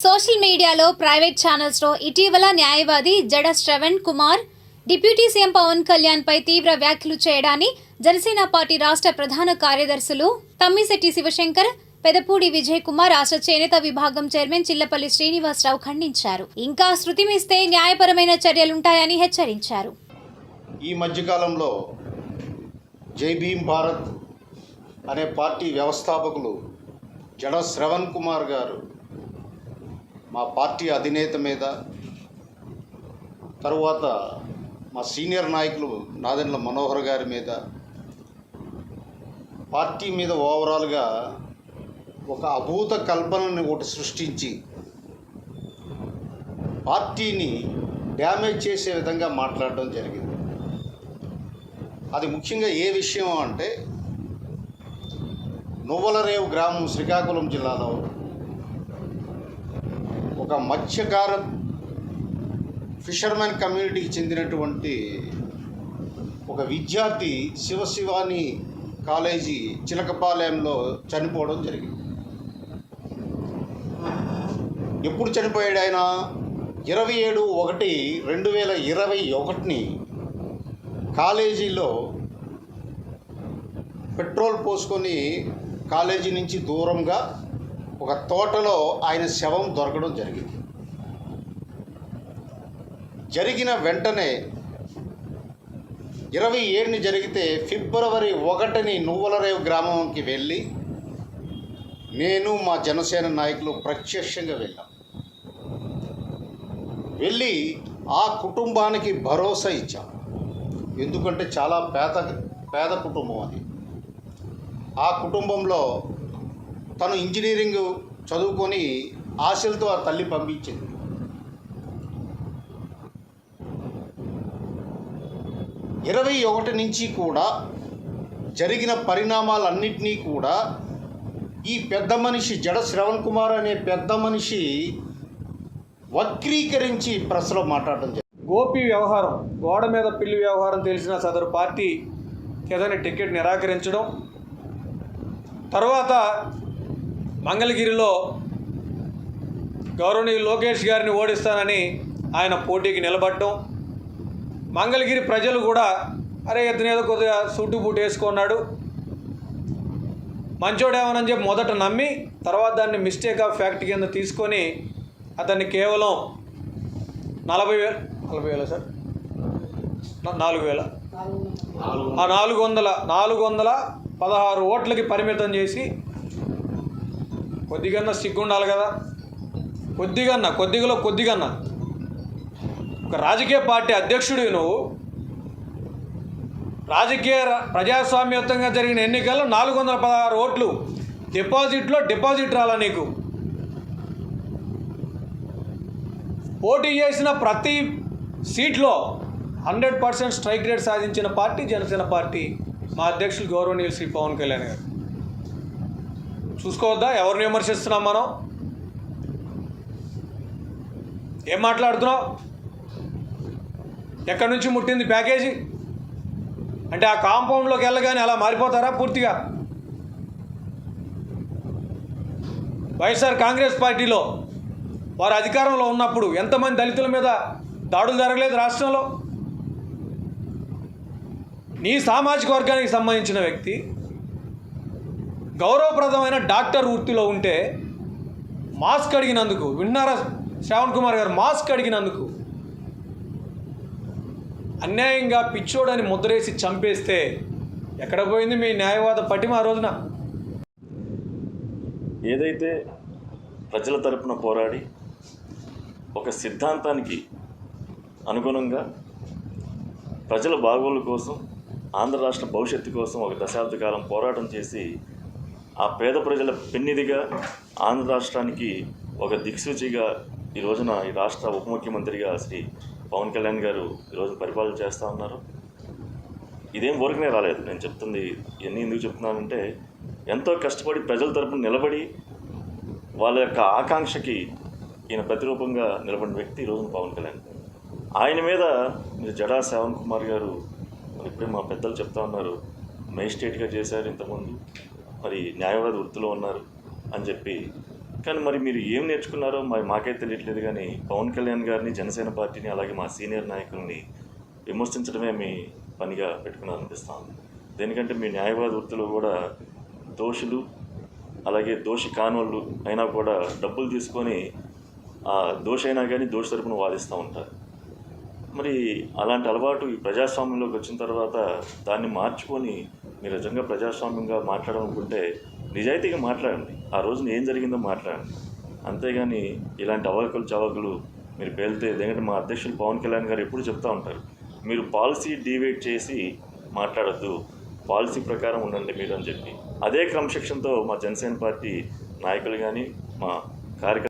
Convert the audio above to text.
Social మీడియాలో private ఛానల్స్లో ఇటీవల న్యాయవాది జడ శ్రవణ్ కుమార్ డిప్యూటీ సీఎం పవన్ కళ్యాణ్ పై తీవ్ర వ్యాఖ్యలు చేయడాన్ని జనసేన పార్టీ రాష్ట్ర ప్రధాన కార్యదర్శులు తమ్మిశెట్టి శివశంకర్ పెదపూడి విజయ్ కుమార్ రాష్ట్ర చేనేత విభాగం చైర్మన్ చిల్లపల్లి శ్రీనివాసరావు ఖండించారు. ఇంకా శృతిమిస్తే న్యాయపరమైన చర్యలుంటాయని హెచ్చరించారు. ఈ మధ్యకాలంలో జై భీమ్ భారత్ అనే పార్టీ వ్యవస్థాపకులు జడ శ్రవణ్ కుమార్ గారు మా పార్టీ అధినేత మీద తరువాత మా సీనియర్ నాయకులు నాదెండ్ల మనోహర్ గారి మీద పార్టీ మీద ఓవరాల్గా ఒక అభూత కల్పనని ఒకటి సృష్టించి పార్టీని డ్యామేజ్ చేసే విధంగా మాట్లాడడం జరిగింది. అది ముఖ్యంగా ఏ విషయం అంటే నువ్వలరేవు గ్రామం శ్రీకాకుళం జిల్లాలో ఒక మత్స్యకార ఫిషర్మెన్ కమ్యూనిటీకి చెందినటువంటి ఒక విద్యార్థి శివశివాని కాలేజీ చిలకపాలెంలో చనిపోవడం జరిగింది. ఎప్పుడు చనిపోయాడు ఆయన? ఇరవై ఏడు ఒకటి రెండు వేల ఇరవై ఒకటిని కాలేజీలో పెట్రోల్ పోసుకొని కాలేజీ నుంచి దూరంగా ఒక తోటలో ఆయన శవం దొరకడం జరిగింది. జరిగిన వెంటనే ఇరవై ఏడుని జరిగితే ఫిబ్రవరి ఒకటిని నువ్వలరేవు గ్రామంకి వెళ్ళి నేను మా జనసేన నాయకులు ప్రత్యక్షంగా వెళ్ళాం. వెళ్ళి ఆ కుటుంబానికి భరోసా ఇచ్చాం. ఎందుకంటే చాలా పేద పేద కుటుంబం అది. ఆ కుటుంబంలో తను ఇంజనీరింగ్ చదువుకొని ఆశలతో ఆ తల్లి పంపించింది. ఇరవై ఒకటి నుంచి కూడా జరిగిన పరిణామాలన్నింటినీ కూడా ఈ పెద్ద మనిషి జడ శ్రవణ్ కుమార్ అనే పెద్ద మనిషి వక్రీకరించి ప్రెస్లో మాట్లాడడం జరిగింది. గోపి వ్యవహారం గోడ మీద పిల్లి వ్యవహారం తెలిసిన సదరు పార్టీ ఏదైనా టికెట్ నిరాకరించడం తర్వాత మంగళగిరిలో గౌరవనీయులు లోకేష్ గారిని ఓడిస్తానని ఆయన పోటీకి నిలబడటం మంగళగిరి ప్రజలు కూడా అరే ఇతను ఏదో కొద్దిగా సూటు బూటు వేసుకున్నాడు మంచోడేమోనని చెప్పి మొదట నమ్మి తర్వాత దాన్ని మిస్టేక్ ఆఫ్ ఫ్యాక్ట్ కింద తీసుకొని అతన్ని కేవలం నలభై వేలు నలభై వేల సార్? నాలుగు వేల? ఆ నాలుగు వందల నాలుగు వందల పదహారు ఓట్లకి పరిమితం చేసి కొద్దిగన్నా సిగ్గుండాలి కదా. కొద్దిగన్నా కొద్దిగలో కొద్దిగన్నా. ఒక రాజకీయ పార్టీ అధ్యక్షుడు నువ్వు. రాజకీయ ప్రజాస్వామ్యత్వంగా జరిగిన ఎన్నికల్లో నాలుగు వందల పదహారు ఓట్లు డిపాజిట్లో డిపాజిట్ రాలా నీకు. పోటీ చేసిన ప్రతి సీట్లో హండ్రెడ్ పర్సెంట్ స్ట్రైక్ రేట్ సాధించిన పార్టీ జనసేన పార్టీ. మా అధ్యక్షులు గౌరవనీయులు శ్రీ పవన్ కళ్యాణ్ గారు. చూసుకోవద్దా? ఎవరిని విమర్శిస్తున్నాం మనం? ఏం మాట్లాడుతున్నావు? ఎక్కడి నుంచి ముట్టింది ప్యాకేజీ? అంటే ఆ కాంపౌండ్లోకి వెళ్ళగానే అలా మారిపోతారా పూర్తిగా? వైఎస్ఆర్ కాంగ్రెస్ పార్టీలో వారు అధికారంలో ఉన్నప్పుడు ఎంతమంది దళితుల మీద దాడులు జరగలేదు రాష్ట్రంలో? నీ సామాజిక వర్గానికి సంబంధించిన వ్యక్తి గౌరవప్రదమైన డాక్టర్ వృత్తిలో ఉంటే మాస్క్ అడిగినందుకు విన్నారా శ్రావణ్ కుమార్ గారు? మాస్క్ అడిగినందుకు. అన్యాయంగా పిచ్చోడని ముద్రేసి చంపేస్తే ఎక్కడ పోయింది మీ న్యాయవాద పటిమ ఆ రోజున? ఏదైతే ప్రజల తరపున పోరాడి ఒక సిద్ధాంతానికి అనుగుణంగా ప్రజల బాగోలు కోసం ఆంధ్ర రాష్ట్ర భవిష్యత్తు కోసం ఒక దశాబ్ద కాలం పోరాటం చేసి ఆ పేద ప్రజల పెన్నిదిగా ఆంధ్ర రాష్ట్రానికి ఒక దిక్సూచిగా ఈ రోజున ఈ రాష్ట్ర ఉప ముఖ్యమంత్రిగా శ్రీ పవన్ కళ్యాణ్ గారు ఈరోజు పరిపాలన చేస్తూ ఉన్నారు. ఇదేం ఊరికనే రాలేదు. నేను చెప్తుంది ఇవన్నీ ఎందుకు చెప్తున్నానంటే ఎంతో కష్టపడి ప్రజల తరపున నిలబడి వాళ్ళ యొక్క ఆకాంక్షకి ఈయన ప్రతిరూపంగా నిలబడిన వ్యక్తి ఈరోజు పవన్ కళ్యాణ్. ఆయన మీద మీరు జడా శ్రావణ్ కుమార్ గారు ఇప్పుడే మా పెద్దలు చెప్తా ఉన్నారు మేజిస్ట్రేట్గా చేశారు ఇంతకుముందు. మరి న్యాయవాద వృత్తిలో ఉన్నారు అని చెప్పి. కానీ మరి మీరు ఏం నేర్చుకున్నారో మరి మాకే తెలియట్లేదు కానీ పవన్ కళ్యాణ్ గారిని జనసేన పార్టీని అలాగే మా సీనియర్ నాయకుల్ని విమర్శించడమే మీ పనిగా పెట్టుకున్నారనిపిస్తా దేనికంటే మీ న్యాయవాద వృత్తిలో కూడా దోషులు అలాగే దోషి కానోళ్ళు అయినా కూడా డబ్బులు తీసుకొని ఆ దోష అయినా కానీ దోష తరపున వాదిస్తూ ఉంటారు. మరి అలాంటి అలవాటు ఈ ప్రజాస్వామ్యంలోకి వచ్చిన తర్వాత దాన్ని మార్చుకొని మీరు నిజంగా ప్రజాస్వామ్యంగా మాట్లాడాలనుకుంటే నిజాయితీగా మాట్లాడండి. ఆ రోజున ఏం జరిగిందో మాట్లాడండి. అంతేగాని ఇలాంటి అవకలు చవకలు మీరు పేలితే ఎందుకంటే మా అధ్యక్షులు పవన్ కళ్యాణ్ గారు ఎప్పుడు చెప్తా ఉంటారు మీరు పాలసీ డివేట్ చేసి మాట్లాడద్దు పాలసీ ప్రకారం ఉండండి మీరు అని చెప్పి. అదే క్రమశిక్షణతో మా జనసేన పార్టీ నాయకులు కానీ మా కార్యకర్త